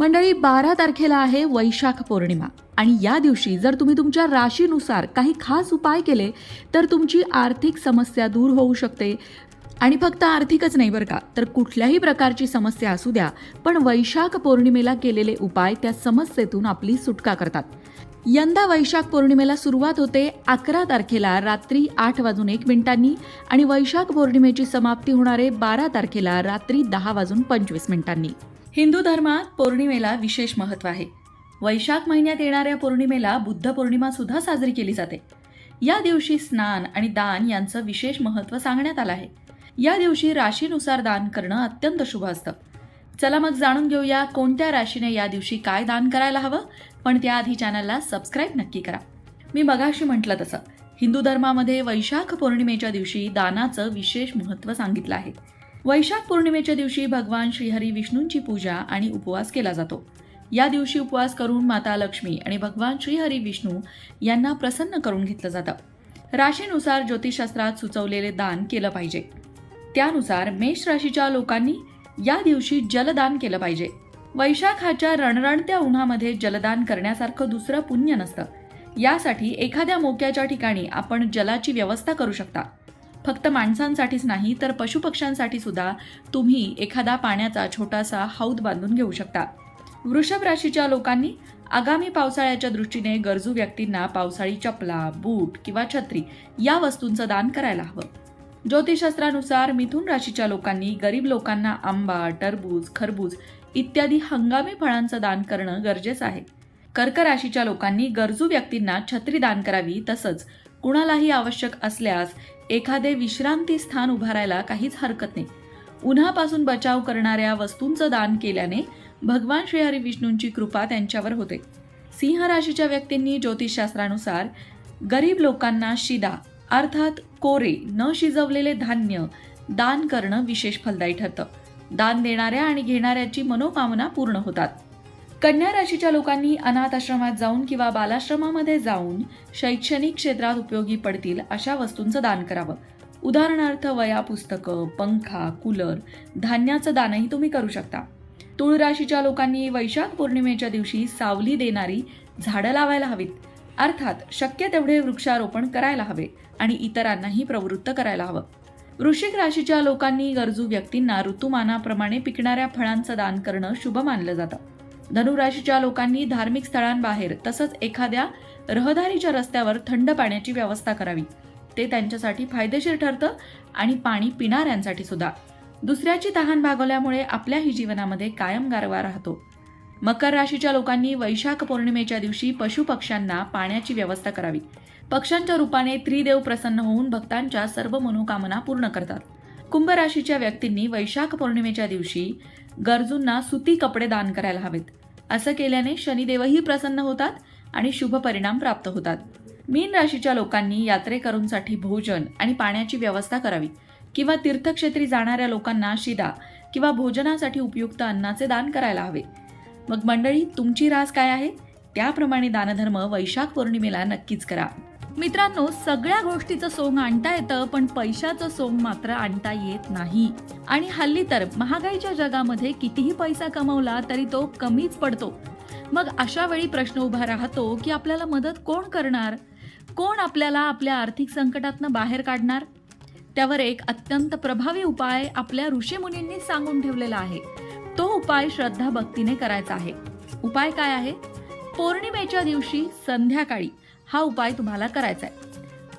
मंडळी बारा तारखेला आहे वैशाख पौर्णिमा. आणि या दिवशी जर तुम्ही तुमच्या राशीनुसार काही खास उपाय केले तर तुमची आर्थिक समस्या दूर होऊ शकते. आणि फक्त आर्थिकच नाही बरं का तर कुठल्याही प्रकारची समस्या असू द्या पण वैशाख पौर्णिमेला केलेले उपाय त्या समस्येतून आपली सुटका करतात. यंदा वैशाख पौर्णिमेला सुरुवात होते अकरा तारखेला रात्री आठ वाजून एक मिनिटांनी आणि वैशाख पौर्णिमेची समाप्ती होणारे बारा तारखेला रात्री दहा वाजून पंचवीस मिनिटांनी. हिंदू धर्मात पौर्णिमेला विशेष महत्त्व आहे. वैशाख महिन्यात येणाऱ्या पौर्णिमेला बुद्ध पौर्णिमा सुद्धा साजरी केली जाते. या दिवशी स्नान आणि दान यांचं विशेष महत्त्व सांगण्यात आलं आहे. या दिवशी राशीनुसार दान करणं अत्यंत शुभ असतं. चला मग जाणून घेऊया कोणत्या राशीने या दिवशी काय दान करायला हवं पण त्याआधी चॅनलला सबस्क्राईब नक्की करा. मी मगाशी म्हटलं तसं हिंदू धर्मामध्ये वैशाख पौर्णिमेच्या दिवशी दानाचं विशेष महत्त्व सांगितलं आहे. वैशाख पौर्णिमेच्या दिवशी भगवान श्रीहरी विष्णूंची पूजा आणि उपवास केला जातो. या दिवशी उपवास करून माता लक्ष्मी आणि भगवान श्रीहरी विष्णू यांना प्रसन्न करून घेतलं जातं. राशीनुसार ज्योतिषशास्त्रात सुचवलेले दान केलं पाहिजे. त्यानुसार मेष राशीच्या लोकांनी या दिवशी जलदान केलं पाहिजे. वैशाखाच्या रणरणत्या उन्हामध्ये जलदान करण्यासारखं दुसरं पुण्य नसतं. यासाठी एखाद्या मोक्याच्या ठिकाणी आपण जलाची व्यवस्था करू शकता. फक्त माणसांसाठीच नाही तर पशुपक्ष्यांसाठी सुद्धा तुम्ही एखादा पाण्याचा छोटासा हौद बांधून घेऊ शकता. वृषभ राशीच्या लोकांनी आगामी पावसाळ्याच्या दृष्टीने गरजू व्यक्तींना पावसाळी चपला बूट किंवा छत्री या वस्तूंचं दान करायला हवं. ज्योतिषशास्त्रानुसार मिथुन राशीच्या लोकांनी गरीब लोकांना आंबा टरबूज खरबूज इत्यादी हंगामी फळांचं दान करणं गरजेचं आहे. कर्क राशीच्या लोकांनी गरजू व्यक्तींना छत्री दान करावी तसंच कुणालाही आवश्यक असल्यास एखादे विश्रांती स्थान उभारायला काहीच हरकत नाही. उन्हापासून बचाव करणाऱ्या वस्तूंचं दान केल्याने भगवान श्रीहरी विष्णूंची कृपा त्यांच्यावर होते. सिंह राशीच्या व्यक्तींनी ज्योतिषशास्त्रानुसार गरीब लोकांना शिदा अर्थात कोरे न शिजवलेले धान्य दान करणं विशेष फलदायी ठरतं. दान देणाऱ्या आणि घेणाऱ्याची मनोकामना पूर्ण होतात. कन्या राशीच्या लोकांनी अनाथ आश्रमात जाऊन किंवा बालाश्रमामध्ये जाऊन शैक्षणिक क्षेत्रात उपयोगी पडतील अशा वस्तूंचं दान करावं. उदाहरणार्थ वया पुस्तकं पंखा कूलर धान्याचं दानही तुम्ही करू शकता. तुळ राशीच्या लोकांनी वैशाख पौर्णिमेच्या दिवशी सावली देणारी झाडं लावायला हवीत. अर्थात शक्य तेवढे वृक्षारोपण करायला हवे आणि इतरांनाही प्रवृत्त करायला हवं. वृश्चिक राशीच्या लोकांनी गरजू व्यक्तींना ऋतुमानाप्रमाणे पिकणाऱ्या फळांचं दान करणं शुभ मानलं जातं. धनुराशीच्या लोकांनी धार्मिक स्थळांबाहेर तसंच एखाद्या रहदारीच्या रस्त्यावर थंड पाण्याची व्यवस्था करावी. ते त्यांच्यासाठी फायदेशीर ठरतं आणि पाणी पिणाऱ्यांसाठी सुद्धा. दुसऱ्याची तहान भागवल्यामुळे आपल्याही जीवनामध्ये कायम गारवा राहतो. मकर राशीच्या लोकांनी वैशाख पौर्णिमेच्या दिवशी पशुपक्ष्यांना पाण्याची व्यवस्था करावी. पक्ष्यांच्या रूपाने त्रिदेव प्रसन्न होऊन भक्तांच्या सर्व मनोकामना पूर्ण करतात. कुंभ राशीच्या व्यक्तींनी वैशाख पौर्णिमेच्या दिवशी गरजूंना सुती कपडे दान करायला हवेत. असं केल्याने शनिदेवही प्रसन्न होतात आणि शुभ परिणाम प्राप्त होतात. मीन राशीच्या लोकांनी यात्रेकरूंसाठी भोजन आणि पाण्याची व्यवस्था करावी किंवा तीर्थक्षेत्री जाणाऱ्या लोकांना शिदा किंवा भोजनासाठी उपयुक्त अन्नाचे दान करायला हवे. मग मंडळी तुमची रास काय आहे? त्याप्रमाणे दानधर्म वैशाख पौर्णिमेला नक्कीच करा. मित्रांनो सगळ्या गोष्टीचं सोंग आणता येतं पण पैशाचं सोंग मात्र आणता येत नाही. आणि हल्ली तर महागाईच्या जगामध्ये कितीही पैसा कमवला तरी तो कमीच पडतो. मग अशा वेळी प्रश्न उभा राहतो की आपल्याला मदत कोण करणार? कोण आपल्याला आपल्या आर्थिक संकटातनं बाहेर काढणार? त्यावर एक अत्यंत प्रभावी उपाय आपल्या ऋषीमुनींनी सांगून ठेवलेला आहे. तो उपाय श्रद्धा भक्तीने करायचा आहे. उपाय काय आहे? पौर्णिमेच्या दिवशी संध्याकाळी. हा उपाय तुम्हाला करायचा आहे.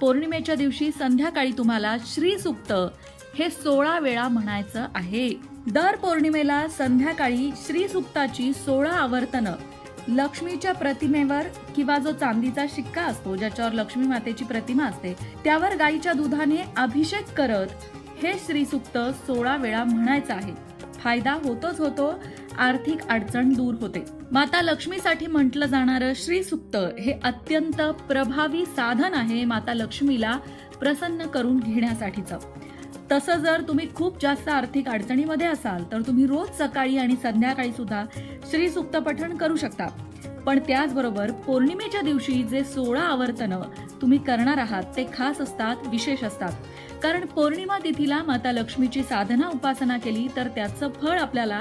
पौर्णिमेच्या दिवशी संध्याकाळी तुम्हाला श्रीसुक्त हे सोळा वेळा म्हणायचं आहे. दर पौर्णिमेला संध्याकाळी श्रीसुक्ताची सोळा आवर्तनं लक्ष्मीच्या प्रतिमेवर किंवा जो चांदीचा शिक्का असतो ज्याच्यावर लक्ष्मी मातेची प्रतिमा असते त्यावर गाईच्या दुधाने अभिषेक करत हे श्रीसुक्त सोळा वेळा म्हणायचं आहे. फायदा होतोच होतो आर्थिक अडचण दूर होते. माता लक्ष्मीसाठी म्हटलं जाणारं श्रीसुक्त हे अत्यंत प्रभावी साधन आहे माता लक्ष्मीला प्रसन्न करून घेण्यासाठीचं. तसं जर तुम्ही खूप जास्त आर्थिक अडचणीमध्ये असाल तर तुम्ही रोज सकाळी आणि संध्याकाळी सुद्धा श्रीसुक्त पठण करू शकता. पण त्याचबरोबर पौर्णिमेच्या दिवशी जे सोळा आवर्तनं तुम्ही करणार आहात ते खास असतात विशेष असतात. कारण पौर्णिमा तिथीला माता लक्ष्मीची साधना उपासना केली तर त्याचं फळ आपल्याला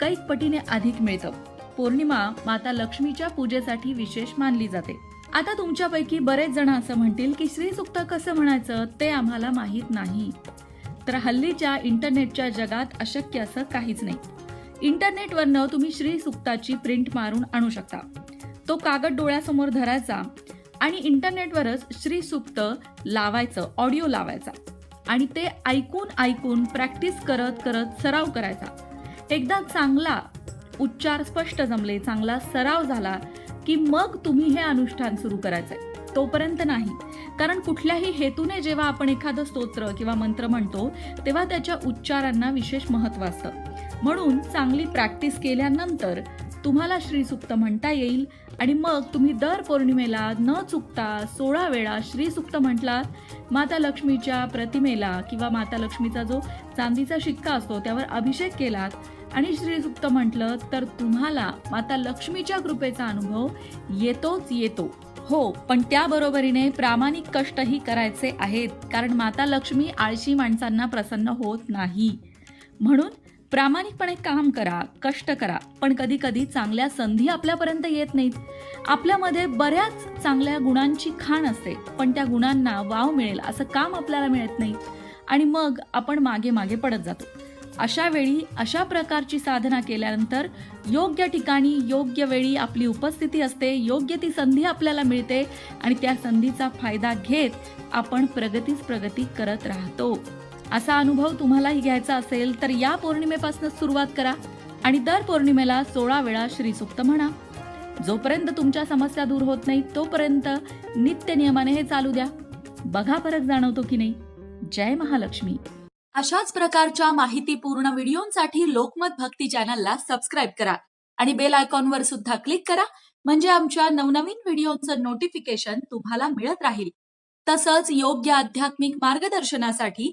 कैक पटीने अधिक मिळतं. पौर्णिमा माता लक्ष्मीच्या पूजेसाठी विशेष मानली जाते. आता तुमच्यापैकी बरेच जण असं म्हणतील की श्रीसुक्त कसं म्हणायचं ते आम्हाला माहीत नाही. तर हल्लीच्या इंटरनेटच्या जगात अशक्य असं काहीच नाही. इंटरनेटवरनं तुम्ही श्रीसुक्ताची प्रिंट मारून आणू शकता. तो कागद डोळ्यासमोर धरायचा आणि इंटरनेटवरच श्रीसुक्त लावायचं ऑडिओ लावायचा. आणि ते ऐकून ऐकून प्रॅक्टिस करत करत सराव करायचा. एकदा चांगला उच्चार स्पष्ट जमले चांगला सराव झाला की मग तुम्ही हे अनुष्ठान सुरू करायचंय. तोपर्यंत नाही. कारण कुठल्याही हेतूने जेव्हा आपण एखादं स्तोत्र किंवा मंत्र म्हणतो तेव्हा त्याच्या उच्चारांना विशेष महत्त्व असतं. म्हणून चांगली प्रॅक्टिस केल्यानंतर तुम्हाला श्रीसुक्त म्हणता येईल. आणि मग तुम्ही दर पौर्णिमेला न चुकता सोळा वेळा श्रीसुक्त म्हटलात. माता लक्ष्मीच्या प्रतिमेला किंवा माता लक्ष्मीचा जो चांदीचा शिक्का असतो त्यावर अभिषेक केलात. आणि श्रीसुक्त म्हटलं तर तुम्हाला माता लक्ष्मीच्या कृपेचा अनुभव येतोच येतो. हो पण त्याबरोबरीने प्रामाणिक कष्टही करायचे आहेत. कारण माता लक्ष्मी आळशी माणसांना प्रसन्न होत नाही. म्हणून प्रामाणिकपणे काम करा कष्ट करा पण कधी कधी चांगल्या संधी आपल्यापर्यंत येत नाहीत. आपल्यामध्ये बऱ्याच चांगल्या गुणांची खाण असते पण त्या गुणांना वाव मिळेल असं काम आपल्याला मिळत नाही. आणि मग आपण मागे मागे पडत जातो. अशा वेळी अशा प्रकारची साधना केल्यानंतर योग्य ठिकाणी योग्य वेळी आपली उपस्थिती असते योग्य ती संधी आपल्याला मिळते आणि त्या संधीचा फायदा घेत आपण प्रगतीच प्रगती करत राहतो. असा अनुभव तुम्हालाही घ्यायचा असेल तर या पौर्णिमेपासून सुरुवात करा आणि दर पौर्णिमेला सोळा वेळा श्रीसुक्त म्हणा. जोपर्यंत तुमच्या समस्या दूर होत नाही तोपर्यंत नित्य नियमाने हे चालू द्या. बघा फरक जाणवतो की नाही. जय महालक्ष्मी. अशाच प्रकारच्या माहितीपूर्ण व्हिडिओंसाठी लोकमत भक्ती चॅनलला सबस्क्राईब करा आणि बेल आयकॉनवर सुद्धा क्लिक करा म्हणजे आमच्या नवनवीन व्हिडिओचं नोटिफिकेशन तुम्हाला मिळत राहील. तसंच योग्य आध्यात्मिक मार्गदर्शनासाठी